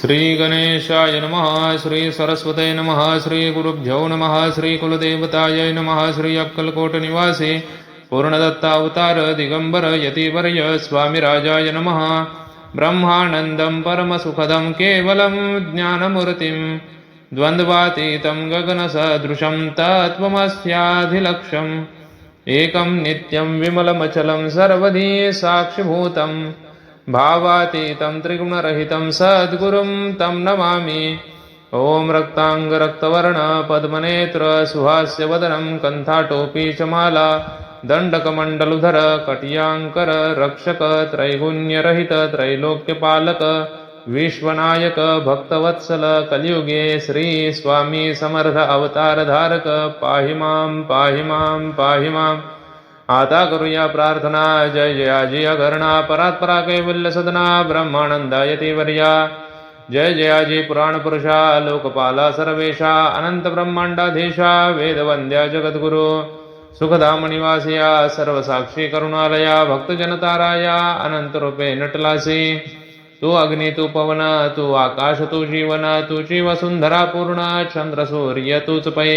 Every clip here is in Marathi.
श्री गणेशाय नमः श्री सरस्वते नमः श्री गुरुभ्यो नमः श्री कुलदेवताय नमः श्री अक्कलकोट निवासी पूर्णदत्तावतार दिगंबर यतिवर्य स्वामिराजाय नमः। ब्रह्मानन्दं परमसुखदं केवलं ज्ञानमूर्तिं द्वन्द्वातीतं गगनसदृशं तत्त्वमस्याधिलक्ष्यम्। एकं नित्यं विमलमचलं सर्वधी साक्षिभूतम् भावातीतं त्रिगुणरहितं सद्गुरुं तं नमामि। ॐ रक्ताङ्गरक्तवर्ण पद्मनेत्र सुहास्यवदनं कन्थाटोपी च माला दण्डकमण्डलुधर कटियाङ्कर रक्षक त्रैगुण्यरहित त्रैलोक्यपालक विश्वनायक भक्तवत्सल कलियुगे श्री स्वामी समर्थ अवतारधारक। पाहि मां पाहि मां पाहि माम् आता करूया प्रार्थना जय जयाजी घरणा परात्परा कैवल्य सदना ब्रह्मानंदायती वर्या। जय जयाजी पुराण पुरुषा लोकपाला सर्वेशा अनंत ब्रह्मांडाधीशा वेदवंद्या जगद्गुरु। सुखधामनिवासिया सर्वसाक्षी करुणालया भक्तजनताराया अनंतरूपे नटलासी। तू अग्नि तू पवन तू आकाश तू जीवन तुची वसुंधरा पूर्ण चंद्र सूर्य तूच पै।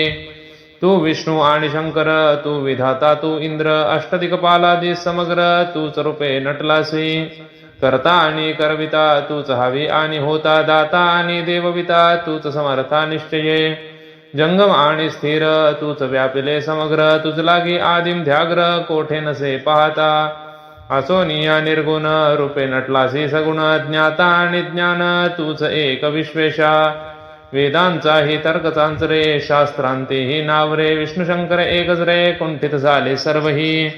तू विष्णू आणि शंकर तू विधाता तू इंद्र अष्टदिकपालादी समग्र तूच रूपे नटलासी करता आणि करविता तूच हवी आणि होता दाता आणि देवविता तूच समर्था निश्चये. जंगम आणि स्थिर तूच व्यापिले समग्र तुझ लागी आदिम ध्याग्र कोठे नसे पाहता. असोनिया निर्गुण रूपे नटलासी सगुण ज्ञाता आणि ज्ञान तूच एक विश्वेशा. वेदांचाही तर्कचांच रे शास्त्रांतेही नावरे विष्णुशंकर एकच रे कुंठित झाले सर्वही.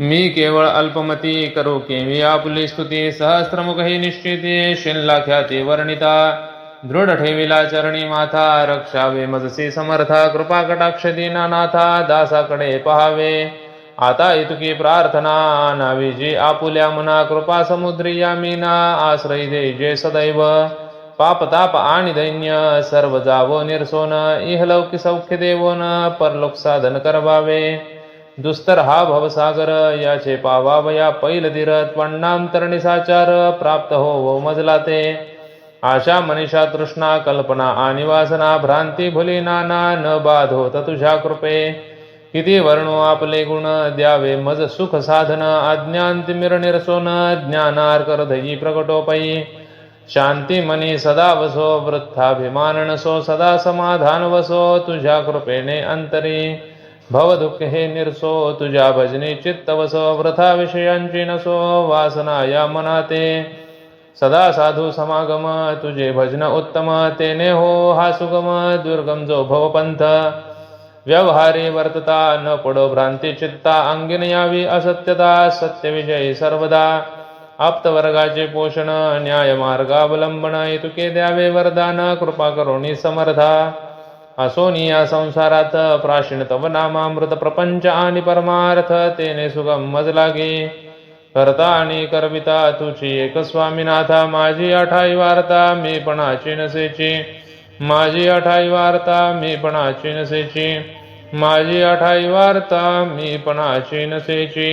मी केवळ अल्पमती करू केवी आपुली स्तुती सहस्रमुखही ही निश्चिती शिल्ला ख्याती वर्णिता. दृढ ठेविला चरणी माथा रक्षावे मजसी समर्था कृपा कटाक्ष दीनानाथा दासाकडे पहावे. आता इतुकी प्रार्थना नावीजी आपुल्या मना कृपा समुद्री या मीना आश्रय दे जे सदैव. पापताप आणि दैन्य सर्व जावो निरसोन इहलौकी सौख्य देवोन परलोक साधन करवावे। दुस्तर हा भवसागर याचे पावावया पैल दिरत वण्णांतर प्राप्त हो वो मजला ते आशा मनीषा तृष्णा कल्पना आणि वासना भ्रांती भुली नाना न बाध होत तुझ्या कृपे। किती वर्णो आपले गुण द्यावे मज सुख साधन आज्ञांतिमिर निरसोन ज्ञानार्कर धयी प्रकटोपई शांती मनी सदा वसो वृद्धाभिमान नसो सदा समाधान वसो तुझ्या कृपेने अंतरी। भवदुःख हे निरसो तुझ्या भजनी चित्त वसो वृथा विषयांची नसो वासना या मनाते। सदा साधू समागम तुझे भजन उत्तम तेने हो हा सुगम दुर्गम जो भवपंथ। व्यवहारी वर्तता न पडो भ्रांती चित्ता अंगिन यावी असत्यता सत्यविजयी सर्वदा। आप्तवर्गाचे पोषण न्याय मार्गावलंबन इतुके द्यावे वरदान कृपा करोणी समर्था. असोनी या संसारात प्राशीण तव नामामृत प्रपंच आणि परमार्थ तेने सुगम मज लागे करता आणि करविता तुझी एक स्वामीनाथा माझी अठाई वार्ता मी पणाची नसेची. माझी अठाई वार्ता मी पणाची नसेची. माझी अठाई वार्ता मी पणाची नसेची.